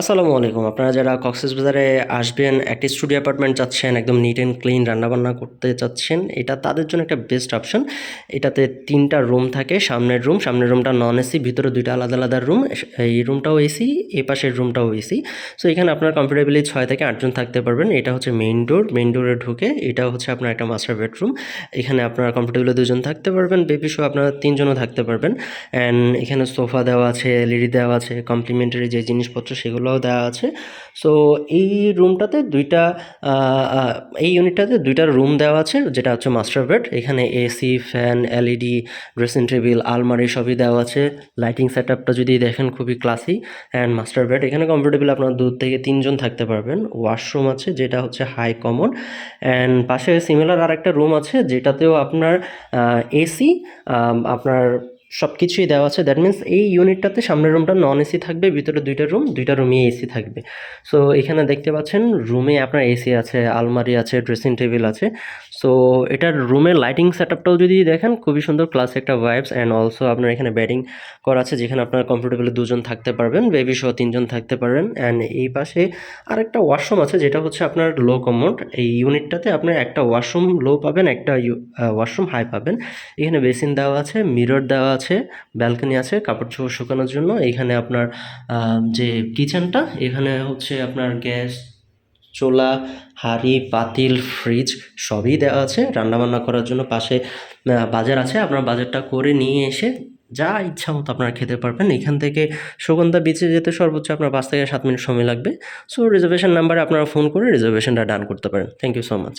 আসসালামু আলাইকুম। আপনারা যারা কক্সেস বাজারে আসবেন, একটি স্টুডিও অ্যাপার্টমেন্ট চাচ্ছেন, একদম নিট অ্যান্ড ক্লিন রান্নাবান্না করতে চাচ্ছেন, এটা তাদের জন্য একটা বেস্ট অপশন এটাতে তিনটা রুম থাকে, সামনের রুম সামনের রুমটা নন এসি ভিতরে দুইটা আলাদা আলাদা রুম এই রুমটাও এসি এই পাশের রুমটাও এসি সো এখানে আপনার কমফোর্টেবলি ছয় থেকে আটজন থাকতে পারবেন। এটা হচ্ছে মেইন ডোর মেইন ডোরে ঢুকে এটা হচ্ছে আপনার একটা মাস্টার বেডরুম এখানে আপনার কমফোর্টেবলি দুজন থাকতে পারবেন বেবি শো আপনারা তিনজনও থাকতে পারবেন। অ্যান্ড এখানে সোফা দেওয়া আছে এলইডি দেওয়া আছে কমপ্লিমেন্টারি যে জিনিসপত্র সেগুলোও দেওয়া আছে। সো এই রুমটাতে দুইটা এই ইউনিটটাতে দুইটা রুম দেওয়া আছে, যেটা হচ্ছে মাস্টার বেড এখানে AC fan LED dressing table আলমারি সবই দেওয়া আছে। লাইটিং সেট আপটা যদি দেখেন খুবই ক্লাসি অ্যান্ড মাস্টার বেড এখানে কমফোর্টেবল আপনার দু থেকে তিনজন থাকতে পারবেন। ওয়াশরুম আছে, যেটা হচ্ছে হাই কমন অ্যান্ড পাশে সিমিলার আর একটা রুম আছে, যেটাতেও আপনার এসি আপনার সব কিছুই দেওয়া আছে। দ্যাট মিন্স এই ইউনিটটাতে সামনের রুমটা নন এসি থাকবে, ভিতরে দুইটা রুম দুইটা রুমই এসি থাকবে। সো এখানে দেখতে পাচ্ছেন রুমে আপনার এসি আছে, আলমারি আছে ড্রেসিং টেবিল আছে। সো এটার রুমের লাইটিং সেট আপটাও যদি দেখেন, খুবই সুন্দর। ক্লাস একটা ভাইবস অ্যান্ড অলসো আপনার এখানে ব্যাটিং করা আছে, যেখানে আপনার কমফোর্টেবলি দুজন থাকতে পারবেন বেবি সহ তিনজন থাকতে পারবেন। অ্যান্ড এই পাশে আরেকটা ওয়াশরুম আছে, যেটা হচ্ছে আপনার লো কমোড এই ইউনিটটাতে আপনার একটা ওয়াশরুম লো পাবেন, একটা ওয়াশরুম হাই পাবেন। এখানে বেসিন দেওয়া আছে মিরর দেওয়া আছে ব্যালকনি আছে, কাপড় চোপড় শুকানোর জন্য। এখানে আপনার যে কিচেনটা এখানে হচ্ছে আপনার গ্যাস, চোলা, হাঁড়ি, পাতিল ফ্রিজ সবই দেওয়া আছে। রান্নাবান্না করার জন্য পাশে বাজার আছে। আপনার বাজারটা করে নিয়ে এসে যা ইচ্ছা মতো আপনারা খেতে পারবেন। এখান থেকে সুগন্ধা বিচে যেতে সর্বোচ্চ আপনার পাঁচ থেকে সাত মিনিট সময় লাগবে। সো রিজার্ভেশন নাম্বারে আপনারা ফোন করে রিজার্ভেশনটা ডান করতে পারেন। Thank you so much